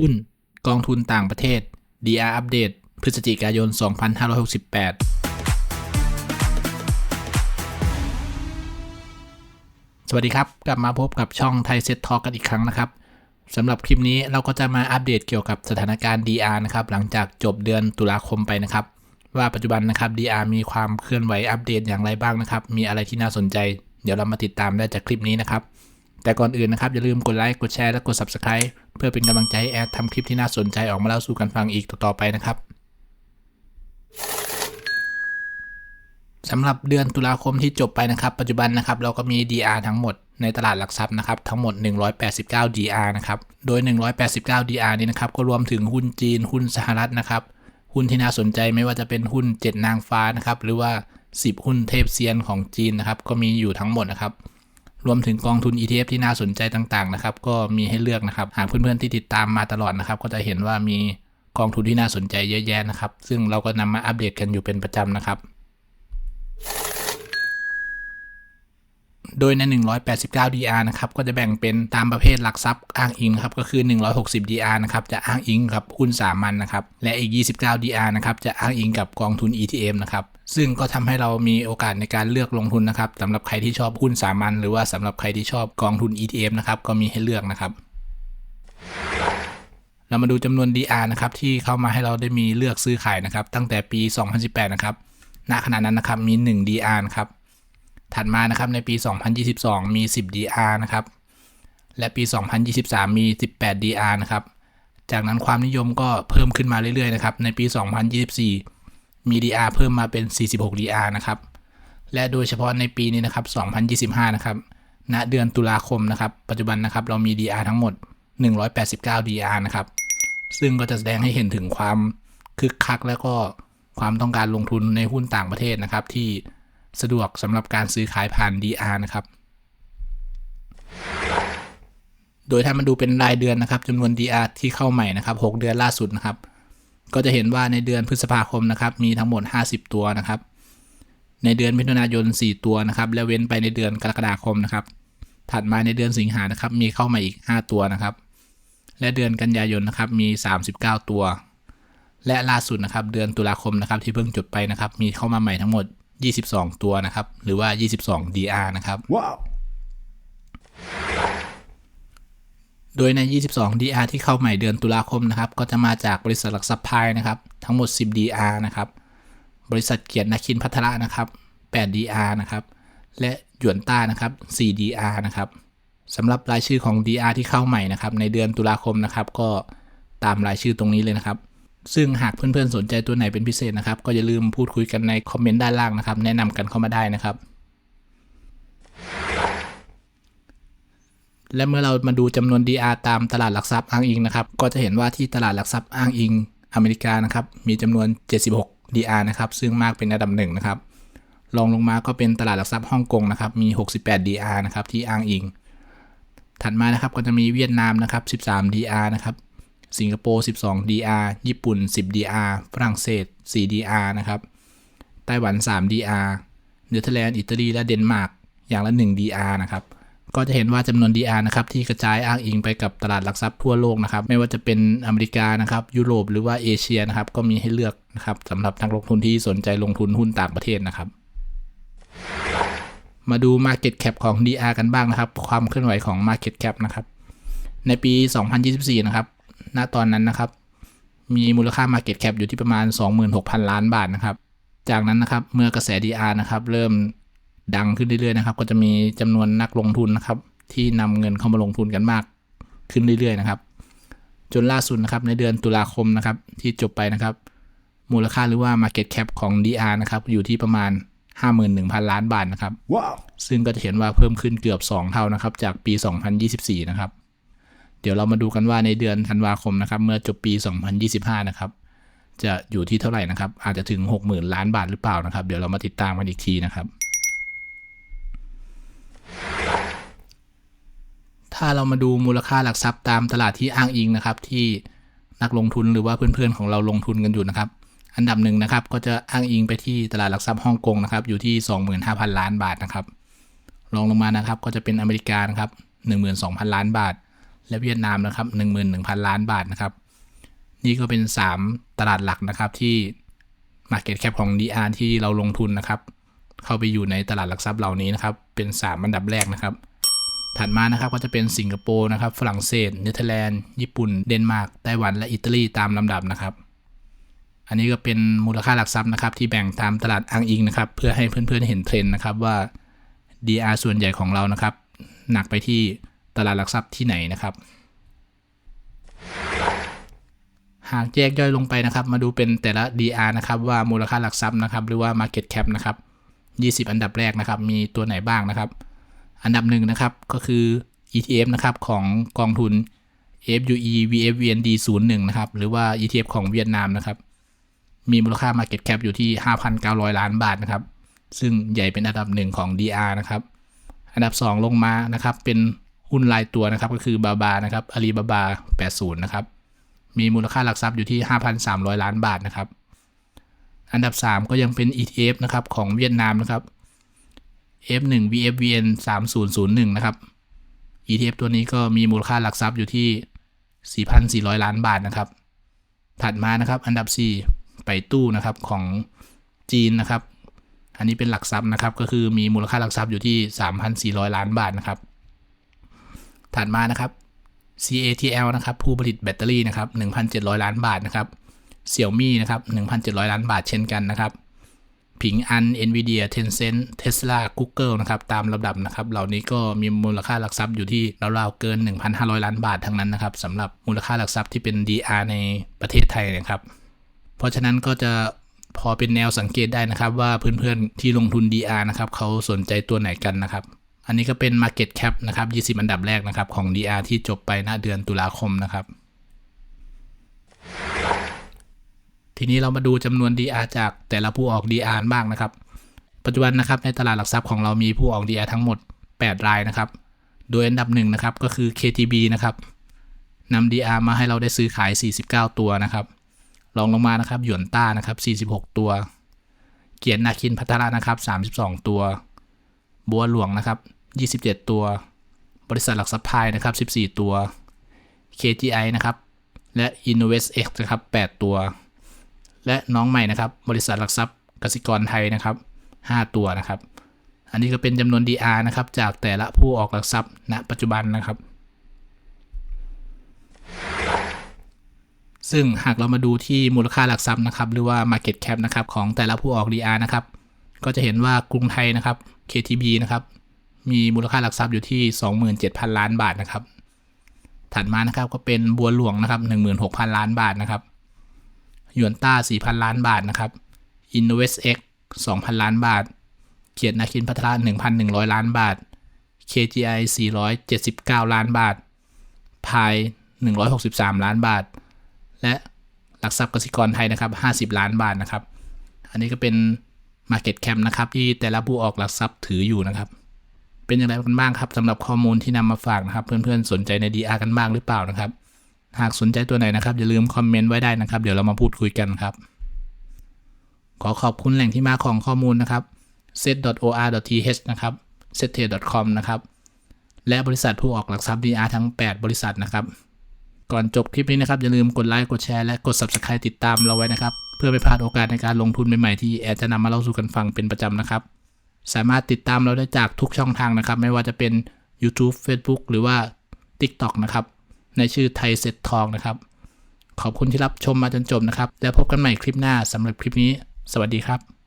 หุ้น กองทุนต่างประเทศ DR อัปเดตพฤศจิกายน 2568 สวัสดีครับ กลับมาพบกับช่องไทยเซ็ตทอกันอีกครั้งนะครับสำหรับคลิปนี้เราก็จะมาอัปเดตเกี่ยวกับสถานการณ์ DR นะครับ หลังจากจบเดือนตุลาคมไปนะครับ ว่าปัจจุบันนะครับ DR มีความเคลื่อนไหวอัปเดตอย่างไรบ้างนะครับ มีอะไรที่น่าสนใจ เดี๋ยวเรามาติดตามได้จากคลิปนี้นะครับ แต่ก่อนอื่นนะครับ อย่าลืมกดไลค์กดแชร์และกด Subscribe เพื่อเป็นกำลังใจให้แอดทำคลิปที่น่าสนใจออกมาเล่าสู่กันฟังอีกต่อๆไปนะครับสำหรับเดือนตุลาคมที่จบไปนะครับ ปัจจุบันนะครับเราก็มี DR ทั้งหมดในตลาดหลักทรัพย์นะครับทั้งหมด 189 DR นะครับ โดย 189 DR นี้นะครับก็รวมถึงหุ้นจีนหุ้นสหรัฐนะครับหุ้นที่น่าสนใจไม่ว่าจะเป็นหุ้น 7 นางฟ้านะครับหรือว่า 10 หุ้นเทพเซียนของจีนนะครับก็มีอยู่ทั้งหมดนะครับ รวมถึงกองทุน ETF ที่น่าสนใจต่างๆนะครับ ก็มีให้เลือกนะครับ หากเพื่อนๆที่ติดตามมาตลอดนะครับ ก็จะเห็นว่ามีกองทุนที่น่าสนใจเยอะแยะนะครับ ซึ่งเราก็นำมาอัปเดตกันอยู่เป็นประจำนะครับ โดยใน 189 DR นะครับก็จะแบ่งเป็นตามประเภทหลักทรัพย์อ้างอิงครับก็คือ 160 DR นะครับจะอ้างอิงกับหุ้นสามัญนนะครับและอีก 29 DR นะครับจะอ้างอิงกับกองทุน ETF นะครับซึ่งก็ทำให้เรามีโอกาสในการเลือกลงทุนนะครับสำหรับใครที่ชอบหุ้นสามัญหรือว่าสำหรับใครที่ชอบกองทุน ETF นะครับก็มีให้เลือกนะครับเรามาดูจำนวน DR นะครับที่เข้ามาให้เราได้มีเลือกซื้อขายนะครับตั้งแต่ปี 2018 นะครับณขณะนั้นนะครับมี 1 DR นะครับ ถัดมานะครับในปี 2022 มี 10 DR นะครับ และปี 2023 มี 18 DR นะครับ จากนั้นความนิยมก็เพิ่มขึ้นมาเรื่อยๆนะครับ ในปี 2024 มี DR เพิ่มมาเป็น 46 DR นะครับ และโดยเฉพาะในปีนี้นะครับ 2025 นะครับ ณ เดือนตุลาคมนะครับ ปัจจุบันนะครับเรามี DR ทั้งหมด 189 DR นะครับ ซึ่งก็จะแสดงให้เห็นถึงความคึกคักและก็ความต้องการลงทุนในหุ้นต่างประเทศนะครับที่ สะดวกสำหรับการซื้อขายผ่าน DR นะครับ โดยถ้ามาดูเป็นรายเดือนนะครับจำนวน DR ที่เข้าใหม่นะครับ 6 เดือนล่าสุดนะครับ ก็จะเห็นว่าในเดือนพฤษภาคมนะครับ มีทั้งหมด 50 ตัวนะครับ ในเดือนมิถุนายน 4 ตัวนะครับ และเว้นไปในเดือนกรกฎาคมนะครับ ถัดมาในเดือนสิงหานะครับ มีเข้ามาอีก 5 ตัวนะครับ และเดือนกันยายนนะครับ มี 39 ตัว และล่าสุดนะครับ เดือนตุลาคมนะครับ ที่เพิ่งจบไปนะครับ มีเข้ามาใหม่ทั้งหมด 22 ตัวนะครับ หรือว่า 22 DR นะครับ Wow. โดยใน 22 DR ที่เข้าใหม่เดือนตุลาคมนะครับ ก็จะมาจากบริษัทหลักทรัพย์พายนะครับ ทั้งหมด 10 DR นะครับ บริษัทเกียรตินาคินพัทระนะครับ 8 DR นะครับ และหยวนต้านะครับ4 DR นะครับสำหรับรายชื่อของ DR ที่เข้าใหม่นะครับ ในเดือนตุลาคมนะครับ ก็ตามรายชื่อตรงนี้เลยนะครับ ซึ่งหากเพื่อนๆสนใจตัวไหนเป็นพิเศษนะครับ ก็อย่าลืมพูดคุยกันในคอมเมนต์ด้านล่างนะครับ แนะนำกันเข้ามาได้นะครับ และเมื่อเรามาดูจำนวน DR ตามตลาดหลักทรัพย์อ้างอิงนะครับ ก็จะเห็นว่าที่ตลาดหลักทรัพย์อ้างอิงอเมริกานะครับ มีจำนวน 76 DR นะครับ ซึ่งมากเป็นอันดับหนึ่งนะครับรองลงมาก็เป็นตลาดหลักทรัพย์ฮ่องกงนะครับ มี 68 DR นะครับที่อ้างอิง ถัดมานะครับก็จะมีเวียดนามนะครับ 13 DR นะครับ สิงคโปร์ 12 DR ญี่ปุ่น 10 DR ฝรั่งเศส 4 DR นะครับ ไต้หวัน 3 DR เนเธอร์แลนด์ อิตาลี และเดนมาร์ก อย่างละ 1 DR นะครับ ก็จะเห็นว่าจำนวน DR นะครับ ที่กระจายอ้างอิงไปกับตลาดหลักทรัพย์ทั่วโลกนะครับ ไม่ว่าจะเป็นอเมริกานะครับ ยุโรป หรือว่าเอเชียนะครับ ก็มีให้เลือกนะครับสำหรับนักลงทุนที่สนใจลงทุนหุ้นต่างประเทศนะครับมาดู Market Cap ของ DR กันบ้างนะครับ ความเคลื่อนไหวของ Market Cap นะครับ ในปี 2024 นะครับ ณตอนนั้นนะครับ มีมูลค่า Market Cap อยู่ที่ประมาณ 26,000 ล้านบาทนะครับ จากนั้นนะครับเมื่อกระแส DR นะครับเริ่มดังขึ้นเรื่อยๆนะครับ ก็จะมีจำนวนนักลงทุนนะครับ ที่นำเงินเข้ามาลงทุนกันมากขึ้นเรื่อยๆนะครับ จนล่าสุดนะครับในเดือนตุลาคมนะครับที่จบไปนะครับ มูลค่าหรือว่า Market Cap ของ DR นะครับอยู่ที่ประมาณ 51,000 ล้านบาทนะครับ Wow. ซึ่งก็จะเห็นว่าเพิ่มขึ้นเกือบ 2 เท่านะครับ จากปี 2024 นะครับ เดี๋ยวเรามาดูกันว่าในเดือนธันวาคมนะครับ เมื่อจบปี 2025 นะครับ จะอยู่ที่เท่าไหร่นะครับ อาจจะถึง 60,000 ล้านบาทหรือเปล่านะครับ เดี๋ยวเรามาติดตามกันอีกทีนะครับ ถ้าเรามาดูมูลค่าหลักทรัพย์ตามตลาดที่อ้างอิงนะครับ ที่นักลงทุนหรือว่าเพื่อนๆของเราลงทุนกันอยู่นะครับ อันดับหนึ่งนะครับ ก็จะอ้างอิงไปที่ตลาดหลักทรัพย์ฮ่องกงนะครับ อยู่ที่ 25,000 ล้านบาทนะครับรองลงมานะครับ ก็จะเป็นอเมริกานะครับ12,000 ล้านบาท และเวียดนามนะครับ11,000 ล้านบาทนะครับ นี่ก็เป็น 3 ตลาดหลักนะครับที่ Market Cap ของ DR ที่เราลงทุนนะครับ เข้าไปอยู่ในตลาดหลักทรัพย์เหล่านี้นะครับ เป็น 3 อันดับแรกนะครับ ถัดมานะครับก็จะเป็นสิงคโปร์นะครับ ฝรั่งเศส เนเธอร์แลนด์ ญี่ปุ่น เดนมาร์ก ไต้หวัน และอิตาลีตามลำดับนะครับ อันนี้ก็เป็นมูลค่าหลักทรัพย์นะครับ ที่แบ่งตามตลาดอ้างอิงนะครับ เพื่อให้เพื่อนๆเห็นเทรนด์นะครับว่า DR ส่วนใหญ่ของเรานะครับ หนักไปที่ ลาดหลักทรัพย์ที่ไหนนะครับ หากแยกย่อยลงไปนะครับ มาดูเป็นแต่ละ DR นะครับว่ามูลค่าหลักทรัพย์นะครับ หรือว่า Market Cap นะครับ 20 อันดับแรกนะครับ มีตัวไหนบ้างนะครับ อันดับหนึ่งนะครับก็คือ ETF นะครับของกองทุน FUE VFVND 01นะครับหรือว่า ETF ของเวียดนามนะครับ มีมูลค่า Market Cap อยู่ที่ 5,900 ล้านบาทนะครับ ซึ่งใหญ่เป็นอันดับหนึ่งของ DR นะครับ อันดับ 2 ลงมานะครับ เป็น หุ้นรายตัวนะครับก็คือบาบานะครับอาลีบาบา 80 นะครับ มีมูลค่าหลักทรัพย์อยู่ที่ 5,300 ล้านบาทนะครับ อันดับ 3 ก็ยังเป็น ETF นะครับของเวียดนามนะครับ F1 VFVN 3001 นะครับ ETF ตัวนี้ก็มีมูลค่าหลักทรัพย์อยู่ที่ 4,400 ล้านบาทนะครับ ถัดมานะครับอันดับ 4 ไปตู้นะครับของจีนนะครับ อันนี้เป็นหลักทรัพย์นะครับก็คือมีมูลค่าหลักทรัพย์อยู่ที่ 3,400 ล้านบาทนะครับ ถัดมานะครับ CATL นะครับ ผู้ผลิตแบตเตอรี่นะครับ 1,700 ล้านบาทนะครับ Xiaomi นะครับ 1,700 ล้านบาทเช่นกันนะครับ ผิงอัน NVIDIA Tencent Tesla Google นะครับ ตามลำดับนะครับ เหล่านี้ก็มีมูลค่าหลักทรัพย์อยู่ที่ราวๆเกิน 1,500 ล้านบาททั้งนั้นนะครับสำหรับมูลค่าหลักทรัพย์ที่เป็น DR ในประเทศไทยนะครับ เพราะฉะนั้นก็จะพอเป็นแนวสังเกตได้นะครับว่าเพื่อนๆที่ลงทุน DR นะครับเขาสนใจตัวไหนกันนะครับ อันนี้ก็เป็น Market Cap นะครับ 20 อันดับแรกนะครับของ DR ที่จบไปหน้าเดือนตุลาคมนะครับ ทีนี้เรามาดูจำนวน DR จากแต่ละผู้ออก DR บ้างนะครับ ปัจจุบันนะครับในตลาดหลักทรัพย์ของเรามีผู้ออก DR ทั้งหมด 8 รายนะครับ โดยอันดับหนึ่งนะครับก็คือ KTB นะครับนำ DR มาให้เราได้ซื้อขาย 49 ตัวนะครับรองลงมานะครับหยวนต้านะครับ 46 ตัว เกียรตินาคินพัทระนะครับ 32 ตัว บัวหลวงนะครับ 27 ตัว บริษัทหลักทรัพย์ไทยนะครับ 14 ตัว KGI นะครับ และ InnovestX นะครับ 8 ตัว และน้องใหม่นะครับ บริษัทหลักทรัพย์กสิกรไทยนะครับ 5 ตัวนะครับ อันนี้ก็เป็นจำนวน DR นะครับ จากแต่ละผู้ออกหลักทรัพย์ณ ปัจจุบันนะครับ ซึ่งหากเรามาดูที่มูลค่าหลักทรัพย์นะครับ หรือว่า Market Cap นะครับของแต่ละผู้ออก DR นะครับ ก็จะเห็นว่ากรุงไทยนะครับ KTB นะครับ มีมูลค่าหลักทรัพย์อยู่ที่ 27,000 ล้านบาทนะครับ ถัดมานะครับก็เป็นบัวหลวงนะครับ16,000 ล้านบาทนะครับหยวนต้า 4,000 ล้านบาทนะครับ InnovestX 2,000 ล้านบาท เกียรตินาคินพัทระ1,100 ล้านบาท KGI 479 ล้านบาท พาย 163 ล้านบาท และหลักทรัพย์กสิกรไทยนะครับ 50 ล้านบาทนะครับ อันนี้ก็เป็น Market Cap นะครับ ที่แต่ละผู้ออกหลักทรัพย์ถืออยู่นะครับ เป็นอย่างไรกันบ้างครับสำหรับข้อมูลที่นำมาฝากนะครับ เพื่อนๆสนใจใน DR กันบ้างหรือเปล่านะครับ หากสนใจตัวไหนนะครับอย่าลืมคอมเมนต์ไว้ได้นะครับ เดี๋ยวเรามาพูดคุยกันครับ ขอขอบคุณแหล่งที่มาของข้อมูลนะครับ set.or.th นะครับ set.com นะครับและบริษัทผู้ออกหลักทรัพย์ DR ทั้ง 8 บริษัทนะครับ ก่อนจบคลิปนี้นะครับ อย่าลืมกดไลค์กดแชร์และกด Subscribe ติดตามเราไว้นะครับ เพื่อไม่พลาดโอกาสในการลงทุนใหม่ๆที่แอดจะนำมาเล่าสู่กันฟังเป็นประจำนะครับ สามารถติดตามเราได้จากทุกช่องทางนะครับ ไม่ว่าจะเป็น YouTube Facebook หรือว่า TikTok นะครับ ในชื่อไทยเซ็ตทองนะครับ ขอบคุณที่รับชมมาจนจบนะครับ แล้วพบกันใหม่คลิปหน้าสำหรับคลิปนี้ สวัสดีครับ